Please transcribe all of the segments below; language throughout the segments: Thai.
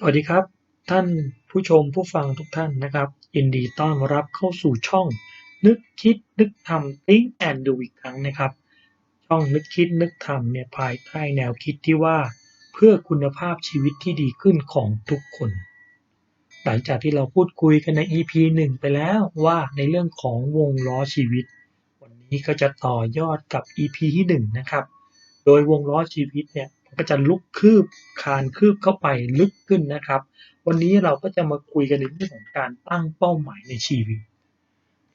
สวัสดีครับ ท่านผู้ชมผู้ฟังทุกท่านนะครับยินดีต้อนรับเข้าสู่ช่อง นึกคิดนึกทำ Think and Do อีกครั้งนะครับ ช่องนึกคิดนึกทำเนี่ยภายใต้แนวคิดที่ว่าเพื่อคุณภาพชีวิตที่ดีขึ้นของทุกคน หลังจากที่เราพูดคุยกันใน EP 1 ไปแล้วว่าในเรื่องของวงล้อชีวิต วันนี้ก็จะต่อยอดกับ EP ที่ 1 นะครับ โดยวงล้อชีวิตเนี่ย ก็จะลุกคืบคานคืบเข้าไปลึกขึ้นนะครับ วันนี้เราก็จะมาคุยกันในเรื่องของการตั้งเป้าหมายในชีวิต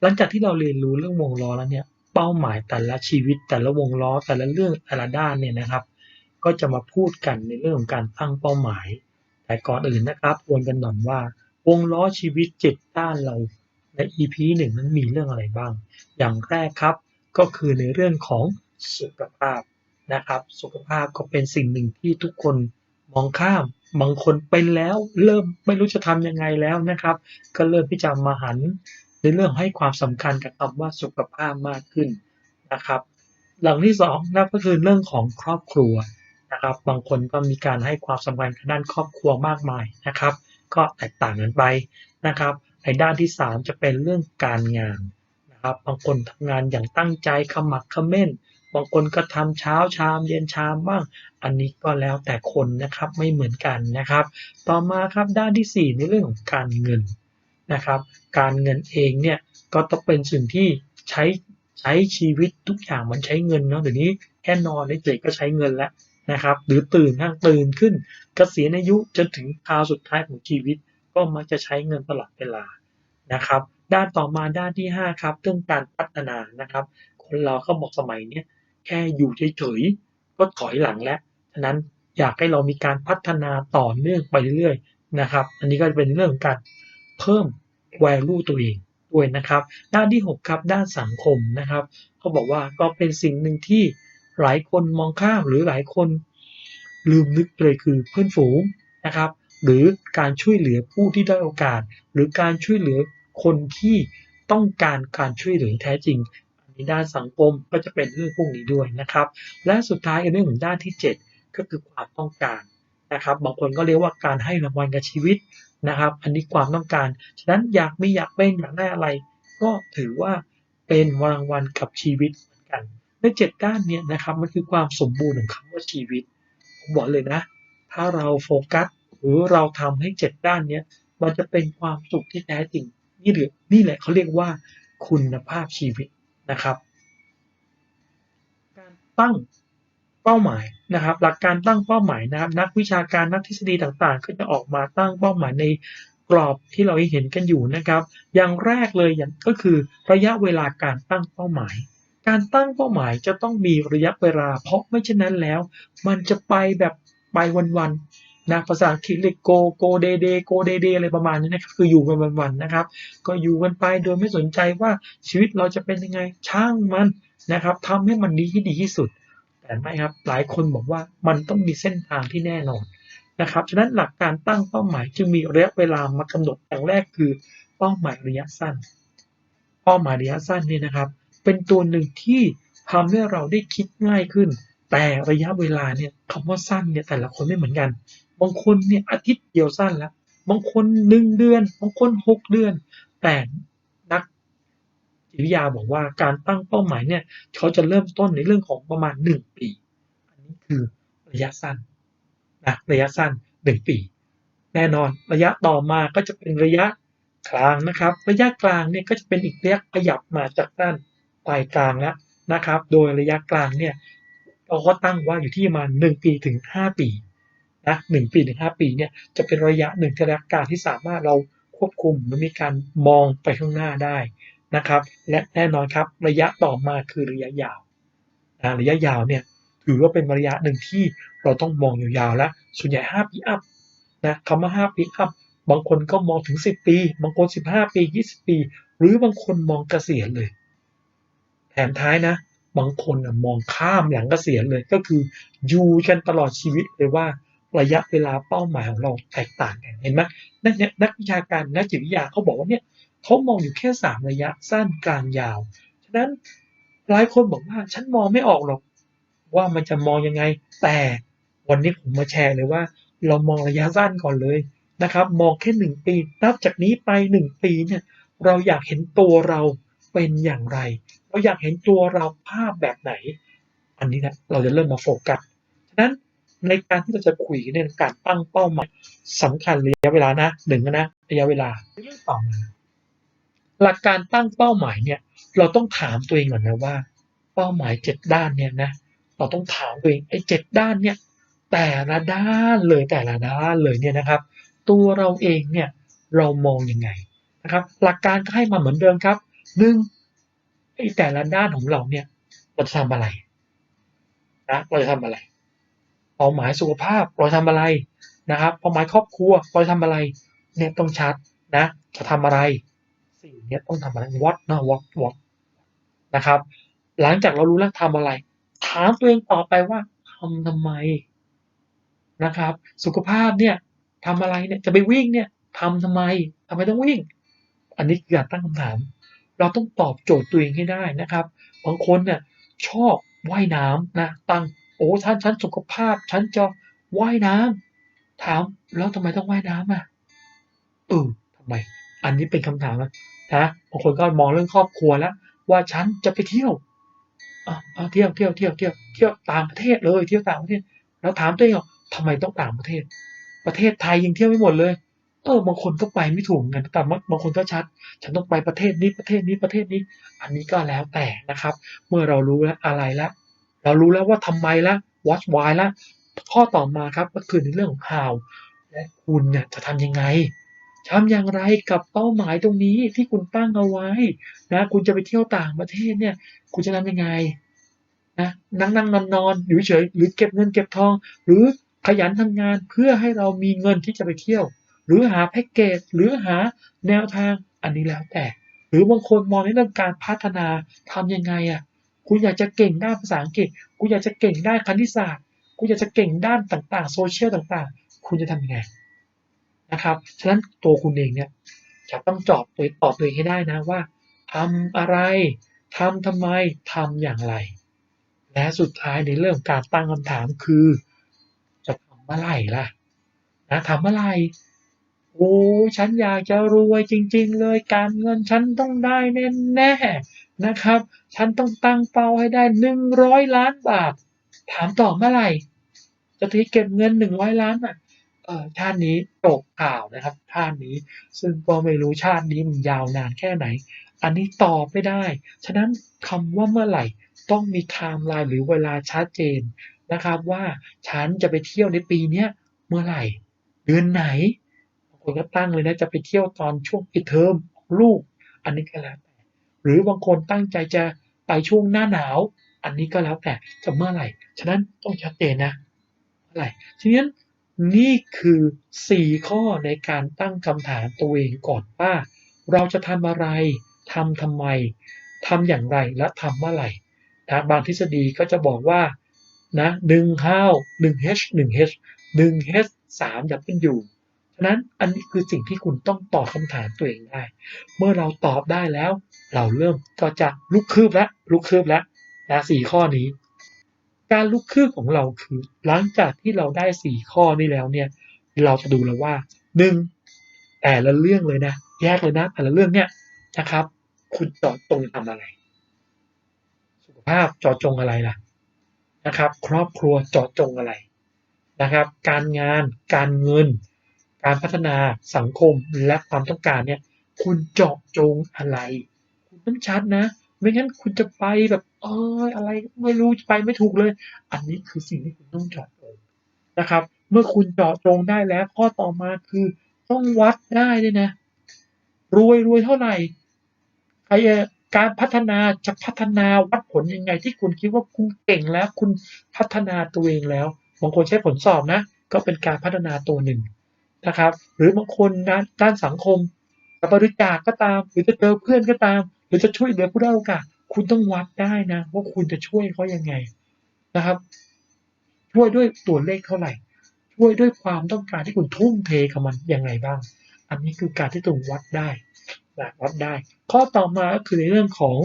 หลังจากที่เราเรียนรู้เรื่องวงล้อแล้วเนี่ยเป้าหมายแต่ละชีวิต แต่ละวงล้อแต่ละเรื่องแต่ละด้านเนี่ยนะครับ ก็จะมาพูดกันในเรื่องของการตั้งเป้าหมาย แต่ก่อนอื่นนะครับวนกันหน่อยว่าวงล้อชีวิตเจ็ดด้านเราใน EP หนึ่งนั้นมีเรื่องอะไรบ้าง อย่างแรกครับก็คือในเรื่องของสุขภาพ นะครับ สุขภาพก็เป็นสิ่งหนึ่งที่ทุกคนมองข้าม บางคนเป็นแล้วเริ่มไม่รู้จะทำยังไงแล้วนะครับ ก็เริ่มที่จะมาหันในเรื่องให้ความสำคัญกับคำว่าสุขภาพมากขึ้นนะครับ หลังที่สองนั่นก็คือเรื่องของครอบครัวนะครับ บางคนก็มีการให้ความสำคัญด้านครอบครัวมากมายนะครับ ก็แตกต่างกันไปนะครับในด้านที่สามจะเป็นเรื่องการงานนะครับ บางคนทำงานอย่างตั้งใจขมักเขม้น บางคนก็ทำเช้าชามเย็นชามบ้าง อันนี้ก็แล้วแต่คนนะครับไม่เหมือนกันนะครับ ต่อมาครับด้านที่ 4 ในเรื่องของการเงินนะครับ การเงินเองเนี่ยก็ต้องเป็นสิ่งที่ใช้ใช้ชีวิตทุกอย่างมันใช้เงินเนาะเดี๋ยวนี้แค่นอนเฉยๆก็ใช้เงินแล้วนะครับ หรือตื่นนั่งตื่นขึ้นกเกษียณอายุจนถึงคราวสุดท้ายของชีวิต ก็มักจะใช้เงินตลอดเวลานะครับ ด้านต่อมาด้านที่ 5 ครับเรื่องการพัฒนานะครับ คนเราเขาบอกสมัยเนี้ย แค่อยู่เฉยๆก็ถอยหลังแล้วฉะนั้นอยากให้เรามีการพัฒนาต่อเนื่องไปเรื่อยๆนะครับ อันนี้ก็จะเป็นเรื่องของการเพิ่ม value ตัวเองด้วยนะครับ ด้านที่ 6 ครับด้านสังคมนะครับเขาบอกว่าก็เป็นสิ่งหนึ่งที่หลายคนมองข้ามหรือหลายคนลืมนึกเลยคือเพื่อนฝูงนะครับ หรือการช่วยเหลือผู้ที่ได้โอกาส หรือการช่วยเหลือคนที่ต้องการการช่วยเหลือแท้จริง อันนี้ด้านสังคมก็จะเป็นเรื่องพวกนี้ด้วยนะครับ และสุดท้ายในเรื่องของด้านที่ 7 ก็คือความต้องการนะครับ บางคนก็เรียกว่าการให้รางวัลกับชีวิตนะครับ อันนี้ความต้องการ ฉะนั้นอยากมีอยากเป็นอยากได้อะไร ก็ถือว่าเป็นรางวัลกับชีวิตเหมือนกันในเจ็ดด้านเนี่ยนะครับมันคือความสมบูรณ์ของคำว่าชีวิตผมบอกเลยนะ ถ้าเราโฟกัสหรือเราทำให้เจ็ดด้านเนี้ยมันจะเป็นความสุขที่แท้จริงนี่หรือนี่แหละเขาเรียกว่าคุณภาพชีวิต นะครับการตั้งเป้าหมายนะครับ หลักการตั้งเป้าหมายนะครับ นักวิชาการนักทฤษฎีต่างๆ ก็จะออกมาตั้งเป้าหมายในกรอบที่เราเห็นกันอยู่นะครับ อย่างแรกเลยอย่างก็คือระยะเวลาการตั้งเป้าหมาย การตั้งเป้าหมายจะต้องมีระยะเวลา เพราะไม่เช่นนั้นแล้ว มันจะไปแบบไปวันๆ นะภาษาอังกฤษเรียก go go day day go day day อะไรประมาณนี้นะครับคืออยู่กันวันๆนะครับ ก็อยู่กันไปโดยไม่สนใจว่าชีวิตเราจะเป็นยังไงช่างมันนะครับทำให้มันดีที่ดีที่สุด แต่ไม่ครับหลายคนบอกว่ามันต้องมีเส้นทางที่แน่นอนนะครับฉะนั้นหลักการตั้งเป้าหมายจึงมีระยะเวลามากำหนดอย่างแรกคือเป้าหมายระยะสั้น เป้าหมายระยะสั้นนี่นะครับ เป็นตัวหนึ่งที่ทำให้เราได้คิดง่ายขึ้น แต่ระยะเวลาเนี่ยคำว่าสั้นเนี่ยแต่ละคนไม่เหมือนกัน บางคนเนี่ยอาทิตย์เดียวสั้นแล้ว บางคนหนึ่งเดือน บางคนหกเดือน แต่นักจิตวิทยาบอกว่าการตั้งเป้าหมายเนี่ยเขาจะเริ่มต้นในเรื่องของประมาณหนึ่งปี อันนี้คือระยะสั้นนะระยะสั้นหนึ่งปี แน่นอนระยะต่อมาก็จะเป็นระยะกลางนะครับ ระยะกลางเนี่ยก็จะเป็นอีกระยะขยับมาจากด้านปลายกลางแล้วนะครับ โดยระยะกลางเนี่ย เราก็ตั้งว่าอยู่ที่ประมาณหนึ่งปีถึงห้าปีนะหนึ่งปีถึงห้าปีเนี่ยจะเป็นระยะหนึ่งระยะกางที่สามารถเราควบคุมและมีการมองไปข้างหน้าได้นะครับ และแน่นอนครับระยะต่อมาคือระยะยาวนะระยะยาวเนี่ยถือว่าเป็นระยะหนึ่งที่เราต้องมองยาวๆแล้วส่วนใหญ่ 5 ปีอัพนะคำว่า 5 ปีอัพบางคนก็มองถึง 10 ปี บางคน 15 ปี 20 ปี หรือบางคนมองเกษียณเลย แถมท้ายนะ บางคนมองข้ามหลังกเกษียณเลยก็คืออยู่กันตลอดชีวิตเลยว่าระยะเวลาเป้าหมายของเราแตกต่างกันเห็นไหมนักนักวิชาการนักจิตวิทยาเขาบอกว่าเนี่ยเขามองอยู่แค่สามระยะสั้นกลางยาว ฉะนั้นหลายคนบอกว่าฉันมองไม่ออกหรอกว่ามันจะมองยังไง แต่วันนี้ผมมาแชร์เลยว่า เรามองระยะสั้นก่อนเลยนะครับ มองแค่หนึ่งปี นับจากนี้ไปหนึ่งปีเนี่ยเราอยากเห็นตัวเราเป็นอย่างไร เราอยากเห็นตัวเราภาพแบบไหน อันนี้นะเราจะเริ่มมาโฟกัสฉะนั้นในการที่เราจะคุยเนี่ยการตั้งเป้าหมายสำคัญระยะเวลานะหนึ่งนะระยะเวลาเรื่องต่อมาหลักการตั้งเป้าหมายเนี่ย เราต้องถามตัวเองก่อนนะว่า เป้าหมายเจ็ดด้านเนี่ยนะเราต้องถามตัวเองไอ้เจ็ดด้านเนี่ยแต่ละด้านเลยแต่ละด้านเลยเนี่ยนะครับ ตัวเราเองเนี่ยเรามองยังไงนะครับ หลักการก็ให้มาเหมือนเดิมครับหนึ่ง ไอ้แต่ละด้านของเราเนี่ยเราจะทำอะไรนะเราจะทำอะไรเป้าหมายสุขภาพเราทำอะไรนะครับเป้าหมายครอบครัวเราทำอะไรเนี่ยต้องชัดนะจะทำอะไรสิ่งเนี้ยต้องทำอะไร what นะ what what นะครับ หลังจากเรารู้แล้วทำอะไร ถามตัวเองต่อไปว่าทำทำไมนะครับ สุขภาพเนี่ยทำอะไรเนี่ยจะไปวิ่งเนี่ยทำทำไมทำไมต้องวิ่ง อันนี้คือการตั้งคำถาม เราต้องตอบโจทย์ตัวเองให้ได้นะครับบางคนเนี่ยชอบว่ายน้ำนะตั้งโอ้ฉันฉันสุขภาพฉันจะว่ายน้ำถามแล้วทำไมต้องว่ายน้ำอะเออทำไม อันนี้เป็นคำถามนะนะบางคนก็มองเรื่องครอบครัวแล้ว ว่าฉันจะไปเที่ยวอะอะเที่ยวเที่ยวเที่ยวเที่ยวเที่ยวต่างประเทศเลยเที่ยวต่างประเทศ แล้วถามตัวเองทำไมต้องต่างประเทศ ประเทศไทยยังเที่ยวไม่หมดเลย เออบางคนก็ไปไม่ถูกเหมือนกันแต่บางคนก็ชัด ฉันต้องไปประเทศนี้ประเทศนี้ประเทศนี้ อันนี้ก็แล้วแต่นะครับ เมื่อเรารู้แล้วอะไรแล้วเรารู้แล้วว่าทำไมแล้ว what why แล้วข้อต่อมาครับก็คือในเรื่องของ how และคุณเนี่ยจะทำยังไงทำอย่างไรกับเป้าหมายตรงนี้ที่คุณตั้งเอาไว้นะคุณจะไปเที่ยวต่างประเทศเนี่ย คุณจะทำยังไงนะนั่งนั่งนอนนอนอยู่เฉยหรือเก็บเงินเก็บทอง หรือขยันทำงานเพื่อให้เรามีเงินที่จะไปเที่ยว หรือหาแพ็กเกจหรือหาแนวทางอันนี้แล้วแต่ หรือบางคนมองในเรื่องการพัฒนาทำยังไงอะคุณอยากจะเก่งด้านภาษาอังกฤษคุณอยากจะเก่งด้านคณิตศาสตร์คุณอยากจะเก่งด้านต่างๆโซเชียลต่างๆ คุณจะทำยังไงนะครับฉะนั้นตัวคุณเองเนี่ยจะต้องจอบตัวตอบตัวเองให้ได้นะว่าทำอะไรทำทำไมทำอย่างไร และสุดท้ายในเรื่องการตั้งคำถามคือ จะทำเมื่อไหร่ล่ะนะทำเมื่อไหร่ โอ้ฉันอยากจะรวยจริง ๆ เลยการเงินฉันต้องได้แน่ๆนะครับ ฉันต้องตั้งเป้าให้ได้หนึ่งร้อยล้านบาท ถามต่อเมื่อไหร่จะทีเก็บเงินหนึ่งร้อยล้านอะเออชาตินี้จบข่าวนะครับชาตินี้ ซึ่งก็ไม่รู้ชาตินี้มันยาวนานแค่ไหน อันนี้ตอบไม่ได้ ฉะนั้นคำว่าเมื่อไหร่ต้องมีไทม์ไลน์หรือเวลาชัดเจนนะครับว่าฉันจะไปเที่ยวในปีเนี้ยเมื่อไหร่ เดือนไหน คนก็ตั้งเลยนะจะไปเที่ยวตอนช่วงปิดเทอมลูก อันนี้ก็แล้วแต่หรือบางคนตั้งใจจะไปช่วงหน้าหนาว อันนี้ก็แล้วแต่จะเมื่อไหร่ ฉะนั้นต้องชัดเจนนะเมื่อไหร่ฉะนั้นนี่คือ 4 ข้อในการตั้งคำถามตัวเองก่อนว่า เราจะทำอะไรทำทำไมทำอย่างไรและทำเมื่อไหร่นะบางทฤษฎีก็จะบอกว่านะหนึ่ง how หนึ่ง h หนึ่ง h หนึ่ง h สาม w ฉะนั้นอันนี้คือสิ่งที่คุณต้องตอบคำถามตัวเองได้ เมื่อเราตอบได้แล้ว เราเริ่มก็จะลุกคืบแล้วลุกคืบแล้วนะสี่ข้อนี้ การลุกคืบของเราคือ หลังจากที่เราได้สี่ข้อนี้แล้วเนี่ย เราจะดูแล้วว่าหนึ่งแต่ละเรื่องเลยนะ แยกเลยนะ แต่ละเรื่องเนี่ยนะครับ คุณเจาะจงทำอะไร สุขภาพจาะจงอะไรล่ะนะครับ ครอบครัวจาะจงอะไรนะครับ การงานการเงิน การพัฒนาสังคมและความต้องการเนี่ย คุณเจาะจงอะไร คุณต้องชัดนะ ไม่งั้นคุณจะไปแบบเอออะไรไม่รู้ไปไม่ถูกเลย อันนี้คือสิ่งที่คุณต้องเจาะจงนะครับ เมื่อคุณเจาะจงได้แล้ว ข้อต่อมาคือต้องวัดได้ด้วยนะ รวยรวยเท่าไหร่ใครการพัฒนาจะพัฒนาวัดผลยังไง ที่คุณคิดว่าคุณเก่งแล้ว คุณพัฒนาตัวเองแล้วบางคนใช้ผลสอบนะ ก็เป็นการพัฒนาตัวหนึ่ง นะครับ หรือบางคนด้านด้านสังคมจะบริจาคก็ตาม หรือจะเจอเพื่อนก็ตาม หรือจะช่วยเหลือผู้ได้โอกาสคุณต้องวัดได้นะ ว่าคุณจะช่วยเขายังไงนะครับ ช่วยด้วยตัวเลขเท่าไหร่ ช่วยด้วยความต้องการที่คุณทุ่มเทกับมันยังไงบ้าง อันนี้คือการที่ตรงวัดได้นะวัดได้ ข้อต่อมาก็คือในเรื่องของ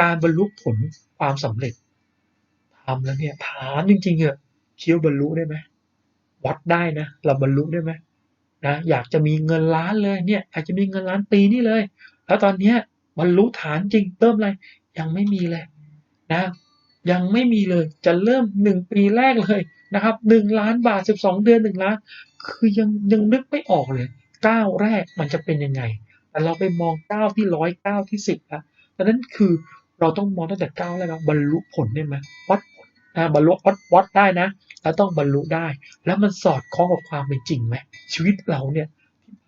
การบรรลุผลความสำเร็จทำแล้วเนี่ยถามจริงๆเหอะเคี้ยวบรรลุได้ไหม วัดได้นะ เราบรรลุได้ไหมนะอยากจะมีเงินล้านเลยเนี่ยอยากจะมีเงินล้านปีนี้เลย แล้วตอนเนี้ยบรรลุฐานจริงเริ่มอะไรยังไม่มีเลยนะยังไม่มีเลยจะเริ่มหนึ่งปีแรกเลยนะครับหนึ่งล้านบาทสิบสองเดือนหนึ่งล้าน คือยังยังนึกไม่ออกเลยก้าวแรกมันจะเป็นยังไง แต่เราไปมองก้าวที่ร้อยก้าวที่สิบแล้วดังนั้นคือเราต้องมองตั้งแต่ก้าวแรกแล้วบรรลุผลได้ไหมวัดนะบรรลุวัดวัดได้นะ แล้วต้องบรรลุได้ แล้วมันสอดคล้องกับความเป็นจริงไหมชีวิตเราเนี่ย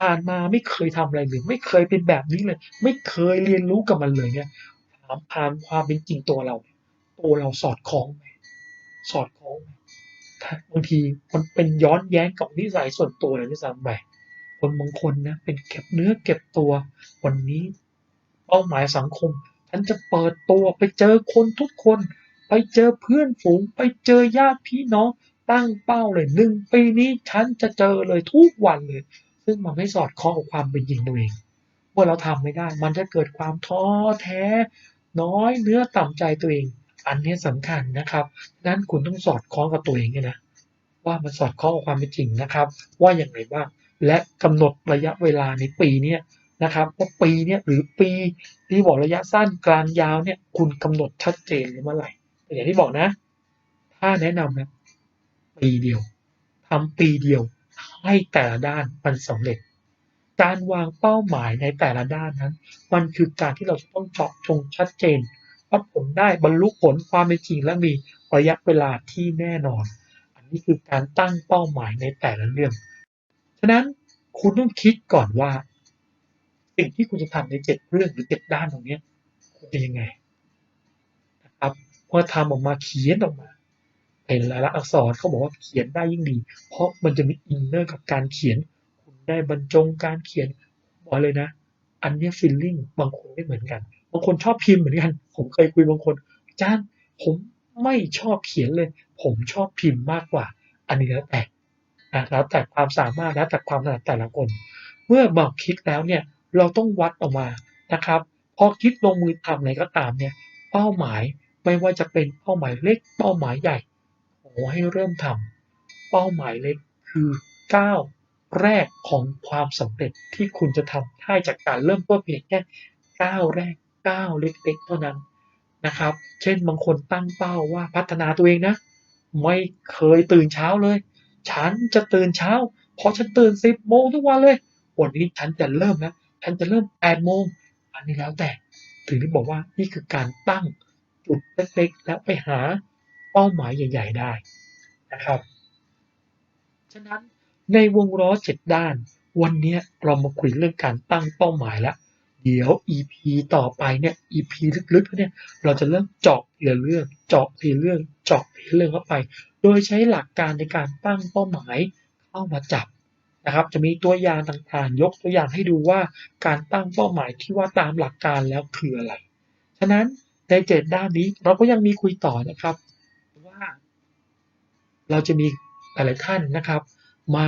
ผ่านมาไม่เคยทำอะไรเลยไม่เคยเป็นแบบนี้เลย ไม่เคยเรียนรู้กับมันเลยเนี่ยถามผ่านความเป็นจริงตัวเรา ตัวเราสอดคล้องไหมสอดคล้องไหมบางทีมันเป็นย้อนแย้งกับนิสัยส่วนตัวเลยที่ซ้ำไปคนบางคนนะเป็นเก็บเนื้อเก็บตัววันนี้เป้าหมายสังคมฉันจะเปิดตัวไปเจอคนทุกคน ไปเจอเพื่อนฝูง ไปเจอญาติพี่น้อง ตั้งเป้าเลยหนึ่งปีนี้ฉันจะเจอเลยทุกวันเลย ซึ่งมันไม่สอดคล้องกับความเป็นจริงตัวเอง เมื่อเราทำไม่ได้ มันจะเกิดความท้อแท้ น้อยเนื้อต่ำใจตัวเอง อันนี้สำคัญนะครับดังนั้นคุณต้องสอดคล้องกับตัวเองเนี่ยนะว่ามันสอดคล้องกับความเป็นจริงนะครับ ว่าอย่างไรบ้างและกำหนดระยะเวลาในปีเนี้นะครับว่าปีเนี้ยหรือปีที่บอกระยะสั้นกลางยาวเนี่ยคุณกำหนดชัดเจนเลยเมื่อไหร่ แต่อย่างที่บอกนะ ถ้าแนะนำนะ ปีเดียวทำปีเดียว ให้แต่ละด้านมันสำเร็จ การวางเป้าหมายในแต่ละด้านนั้น มันคือการที่เราจะต้องเจาะจงชัดเจนวัดผลได้บรรลุผลความเป็นจริงและมีระยะเวลาที่แน่นอน อันนี้คือการตั้งเป้าหมายในแต่ละเรื่อง ฉะนั้นคุณต้องคิดก่อนว่า สิ่งที่คุณจะทำในเจ็ดเรื่องหรือเจ็ดด้านตรงนี้คุณจะยังไง นะครับพอทำออกมาเขียนออกมาเป็นลายลักษณ์อักษรเขาบอกว่าเขียนได้ยิ่งดี เพราะมันจะมีอินเนอร์กับการเขียน คุณได้บรรจงการเขียนบอกเลยนะ อันนี้ฟีลลิ่งบางคนไม่เหมือนกัน บางคนชอบพิมพ์เหมือนกัน ผมเคยคุยบางคนอาจารย์ผมไม่ชอบเขียนเลย ผมชอบพิมพ์มากกว่า อันนี้แล้วแต่นะแล้วแต่ความสามารถแล้วแต่ความถนัดแต่ละคน เมื่อบอกคิดแล้วเนี่ยเราต้องวัดออกมานะครับ พอคิดลงมือทำอะไรก็ตามเนี่ย เป้าหมาย ไม่ว่าจะเป็นเป้าหมายเล็กเป้าหมายใหญ่ขอให้เริ่มทำเป้าหมายเล็กคือก้าวแรกของความสำเร็จที่คุณจะทำได้จากการเริ่มต้นเพียงแค่ก้าวแรกก้าวเล็กๆเท่านั้นนะครับ เช่นบางคนตั้งเป้าว่าพัฒนาตัวเองนะ ไม่เคยตื่นเช้าเลย ฉันจะตื่นเช้า เพราะฉันตื่นสิบโมงทุกวันเลย วันนี้ฉันจะเริ่มนะ ฉันจะเริ่มแปดโมง อันนี้แล้วแต่ ถึงที่บอกว่านี่คือการตั้ง จุดเล็กๆ แล้วไปหาเป้าหมายใหญ่ ๆ ได้นะครับ ฉะนั้นในวงล้อเจ็ดด้าน วันนี้เรามาคุยเรื่องการตั้งเป้าหมายแล้วเดี๋ยว EP ต่อไปเนี่ย EP ลึกๆเนี่ยเราจะเริ่มเจาะทีละเรื่อง เจาะทีเรื่องเจาะทีละเรื่องเข้าไป โดยใช้หลักการในการตั้งเป้าหมายเข้ามาจับนะครับ จะมีตัวอย่างต่างๆ ยกตัวอย่างให้ดูว่าการตั้งเป้าหมายที่ว่าตามหลักการแล้วคืออะไร ฉะนั้น ในเจ็ดด้านนี้เราก็ยังมีคุยต่อนะครับ ว่าเราจะมีหลายท่านนะครับ มา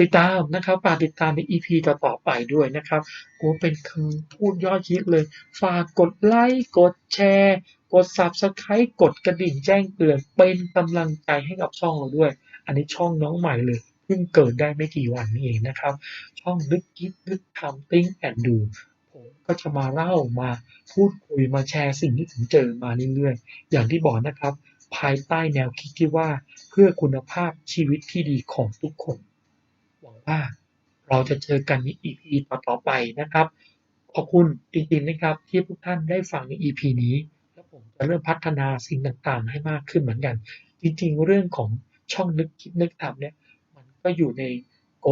ติดตามนะครับฝากติดตามใน EP ต่อๆไปด้วยนะครับโอ้เป็นคำพูดยอดฮิตเลย ฝากกดไลค์กดแชร์ กด Subscribe กดกระดิ่งแจ้งเตือนเป็นกำลังใจให้กับช่องเราด้วย อันนี้ช่องน้องใหม่เลยเพิ่งเกิดได้ไม่กี่วันนี้เองนะครับ ช่องนึกคิดนึกทำ think and do ผมก็จะมาเล่ามาพูดคุยมาแชร์สิ่งที่ผมเจอมาเรื่อยๆ อย่างที่บอกนะครับ ภายใต้แนวคิดที่ว่าเพื่อคุณภาพชีวิตที่ดีของทุกคน หวังว่าเราจะเจอกันใน EP ต่อๆไปนะครับ ขอบคุณจริงๆนะครับ ที่ทุกท่านได้ฟังใน EP นี้ แล้วผมจะเริ่มพัฒนาสิ่งต่างๆ ให้มากขึ้นเหมือนกัน จริงๆ เรื่องของช่องนึกคิดนึกทำเนี่ย มันก็อยู่ในโก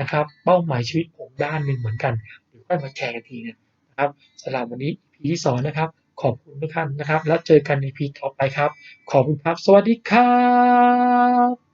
นะครับ เป้าหมายชีวิตผมด้านหนึ่งเหมือนกัน ค่อยมาแชร์กันทีนึงนะครับสำหรับวันนี้ EP ที่สองนะครับ ขอบคุณทุกท่านนะครับ แล้วเจอกันใน EP ต่อไปครับ ขอบคุณครับ สวัสดีครับ